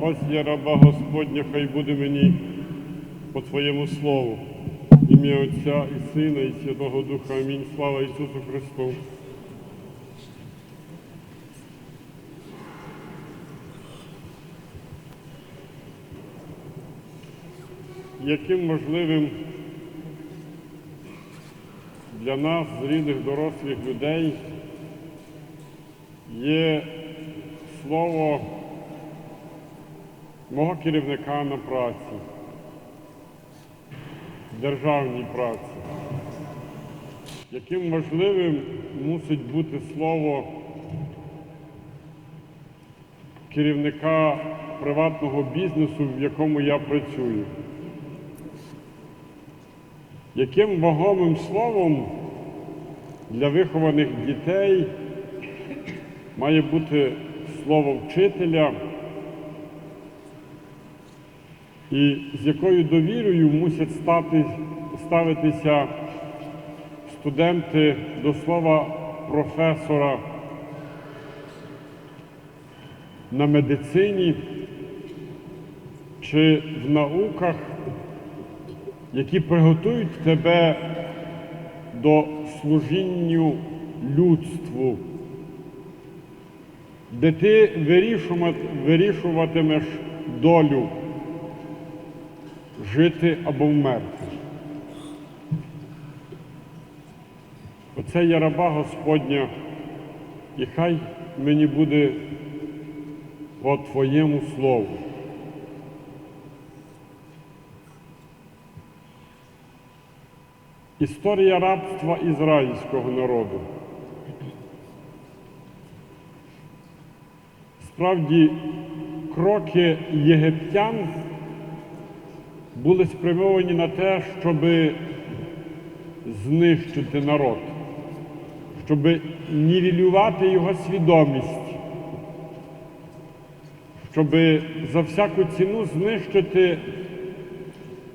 Ось я раба Господня, хай буде мені по Твоєму слову. Ім'я Отця і Сина, і Святого Духа. Амінь. Слава Ісусу Христу. Яким можливим для нас, зрілих дорослих людей, є слово мого керівника на праці, державній праці. Яким важливим мусить бути слово керівника приватного бізнесу, в якому я працюю? Яким вагомим словом для вихованих дітей має бути слово вчителя, і з якою довірою мусять стати, ставитися студенти до слова професора на медицині чи в науках, які приготують тебе до служінню людству, де ти вирішуватимеш долю жити або вмерти. Оце є раба Господня, і хай мені буде по Твоєму слову. Історія рабства ізраїльського народу. Справді, кроки єгиптян були спрямовані на те, щоб знищити народ, щоб нівелювати його свідомість, щоб за всяку ціну знищити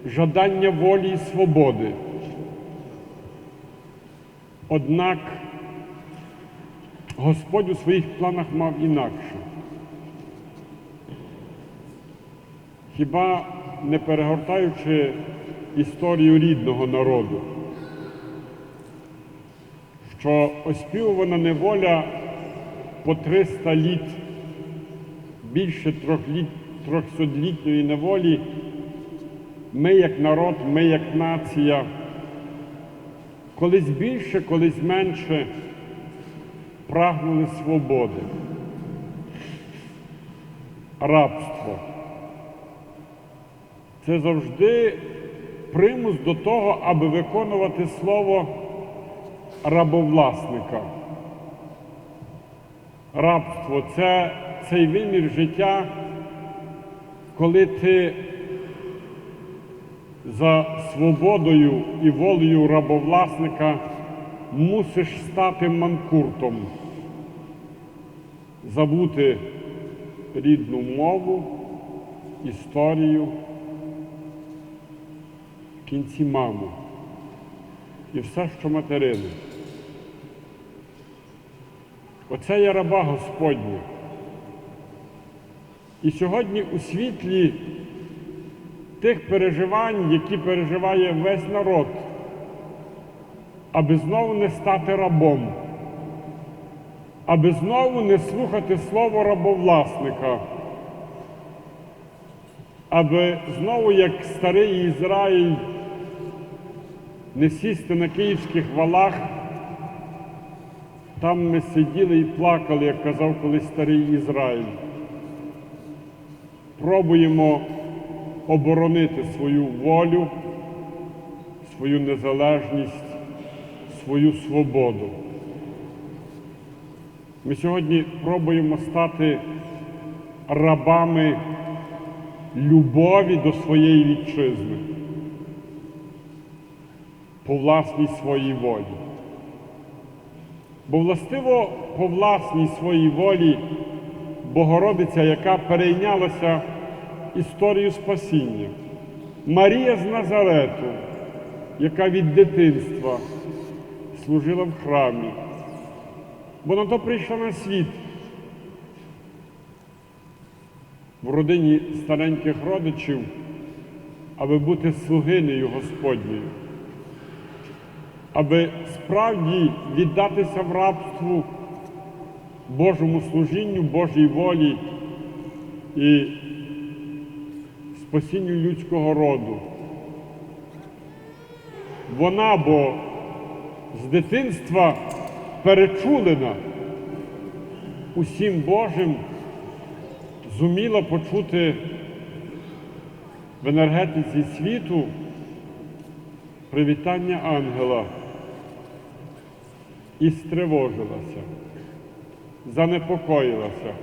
жадання волі і свободи. Однак Господь у своїх планах мав інакше. Хіба не перегортаючи історію рідного народу, що оспівувана неволя по 300 літ, більше трьохсотлітньої неволі, ми як народ, ми як нація, колись більше, колись менше прагнули свободи, рабство. Це завжди примус до того, аби виконувати слово рабовласника. Рабство це цей вимір життя, коли ти за свободою і волею рабовласника мусиш стати манкуртом, забути рідну мову, історію, кінці маму і все, що материне. Оце є раба Господня. І сьогодні у світлі тих переживань, які переживає весь народ, аби знову не стати рабом, аби знову не слухати слово рабовласника, аби знову, як старий Ізраїль, не сісти на київських валах. Там ми сиділи і плакали, як казав колись старий Ізраїль. Пробуємо оборонити свою волю, свою незалежність, свою свободу. Ми сьогодні пробуємо стати рабами любові до своєї вітчизни по власній своїй волі. Бо властиво по власній своїй волі Богородиця, яка перейнялася історією спасіння, Марія з Назарету, яка від дитинства служила в храмі, бо на то прийшла на світ. в родині стареньких родичів, аби бути слугинею Господньою, аби справді віддатися в рабству Божому служінню, Божій волі і спасінню людського роду. Вона бо з дитинства перечулена усім Божим, зуміла почути в енергетиці світу привітання ангела і стривожилася, занепокоїлася.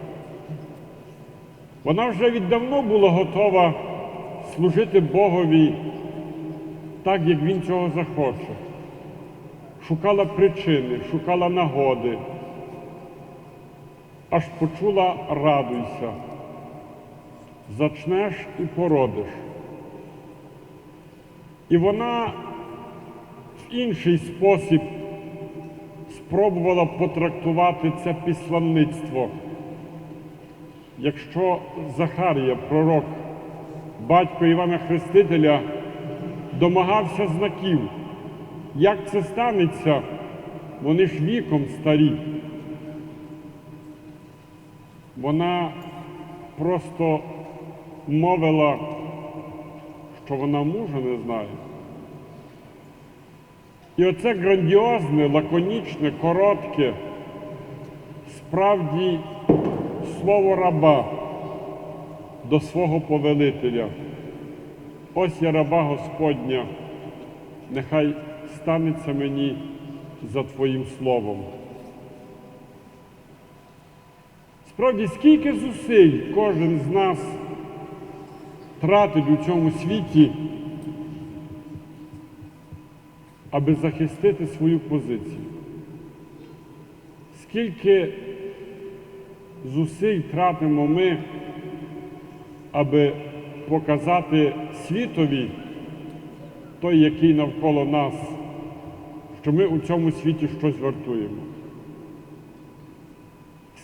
Вона вже віддавно була готова служити Богові так, як він цього захоче. Шукала причини, шукала нагоди, аж почула радуйся. Зачнеш і породиш. І вона в інший спосіб спробувала потрактувати це післанництво. Якщо Захарія, пророк, батько Івана Хрестителя, домагався знаків, як це станеться, вони ж віком старі. Вона просто мовила, що вона мужа не знає. І оце грандіозне, лаконічне, коротке, справді слово раба до свого повелителя. Ось я раба Господня, нехай станеться мені за Твоїм словом. Справді, скільки зусиль кожен з нас тратить у цьому світі, аби захистити свою позицію. Скільки зусиль тратимо ми, аби показати світові той, який навколо нас, що ми у цьому світі щось вартуємо.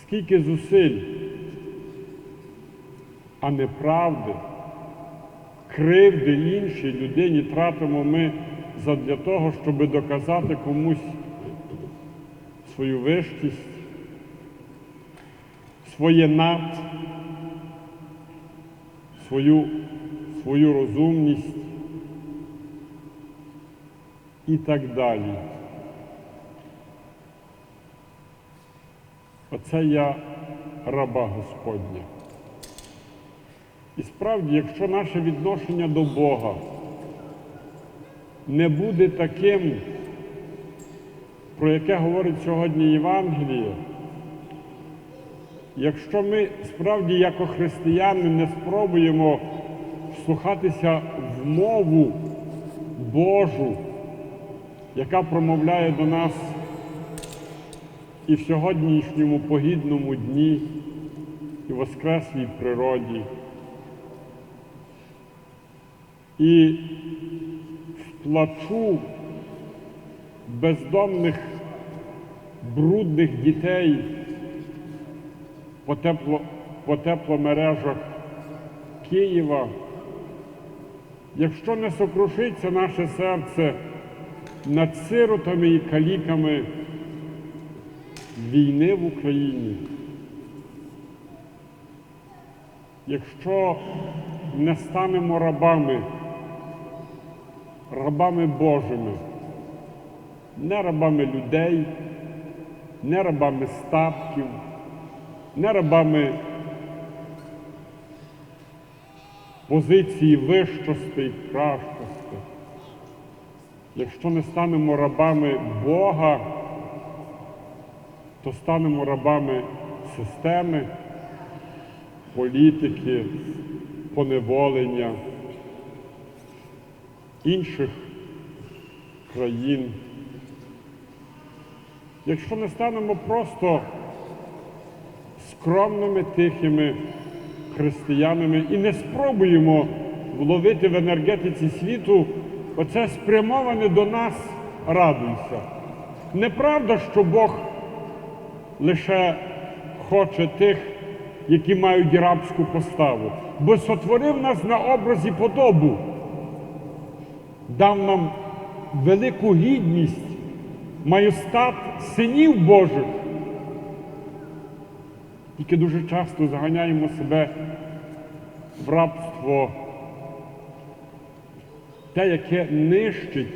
Скільки зусиль, а неправди, кривди іншій людині тратимо ми задля того, щоб доказати комусь свою вищість, своє над, свою, свою розумність і так далі. Оце я раба Господня. І справді, якщо наше відношення до Бога не буде таким, про яке говорить сьогодні Євангеліє, якщо ми справді, як християни, не спробуємо вслухатися в мову Божу, яка промовляє до нас і в сьогоднішньому погідному дні, і в воскреслій природі, і плачу бездомних, брудних дітей по, тепло, по тепломережах Києва, якщо не сокрушиться наше серце над сиротами і каліками війни в Україні, якщо не станемо рабами, рабами Божими, не рабами людей, не рабами статків, не рабами позиції вищости і кращости. Якщо не станемо рабами Бога, то станемо рабами системи, політики, поневолення інших країн. Якщо не станемо просто скромними, тихими християнами і не спробуємо вловити в енергетиці світу оце спрямоване до нас радуйся. Неправда, що Бог лише хоче тих, які мають рабську поставу, бо сотворив нас на образі подобу, дав нам велику гідність, майостат синів Божих. Тільки дуже часто заганяємо себе в рабство, те, яке нищить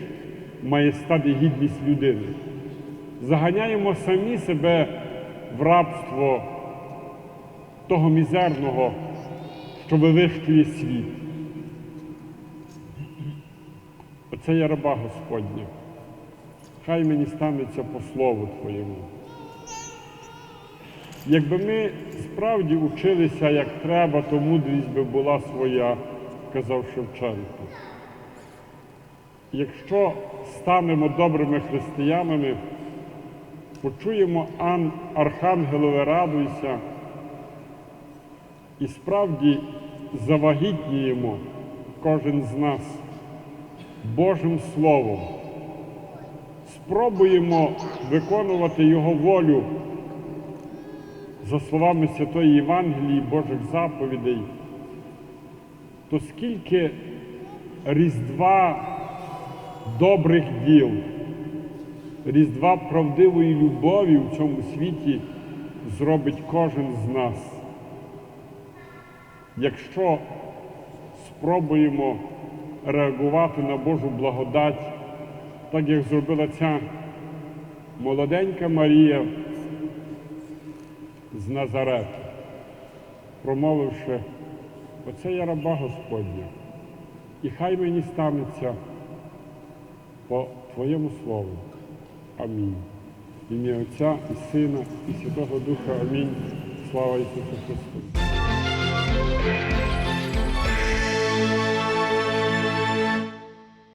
маєстат і гідність людини. Заганяємо самі себе в рабство того мізерного, що вивищує світ. Оце є раба Господня. Хай мені станеться по слову Твоєму. Якби ми справді училися як треба, то мудрість би була своя, казав Шевченко. Якщо станемо добрими християнами, почуємо ан, Архангелове радуйся і справді завагітніємо кожен з нас Божим Словом. Спробуємо виконувати Його волю за словами Святої Євангелії Божих заповідей, то скільки Різдва добрих діл, Різдва правдивої любові в цьому світі зробить кожен з нас. Якщо спробуємо реагувати на Божу благодать, так як зробила ця молоденька Марія з Назарету, промовивши, оце я раба Господня, і хай мені станеться по Твоєму Слову. Амінь. Ім'я Отця і Сина, і Святого Духа. Амінь. Слава Ісусу Христу.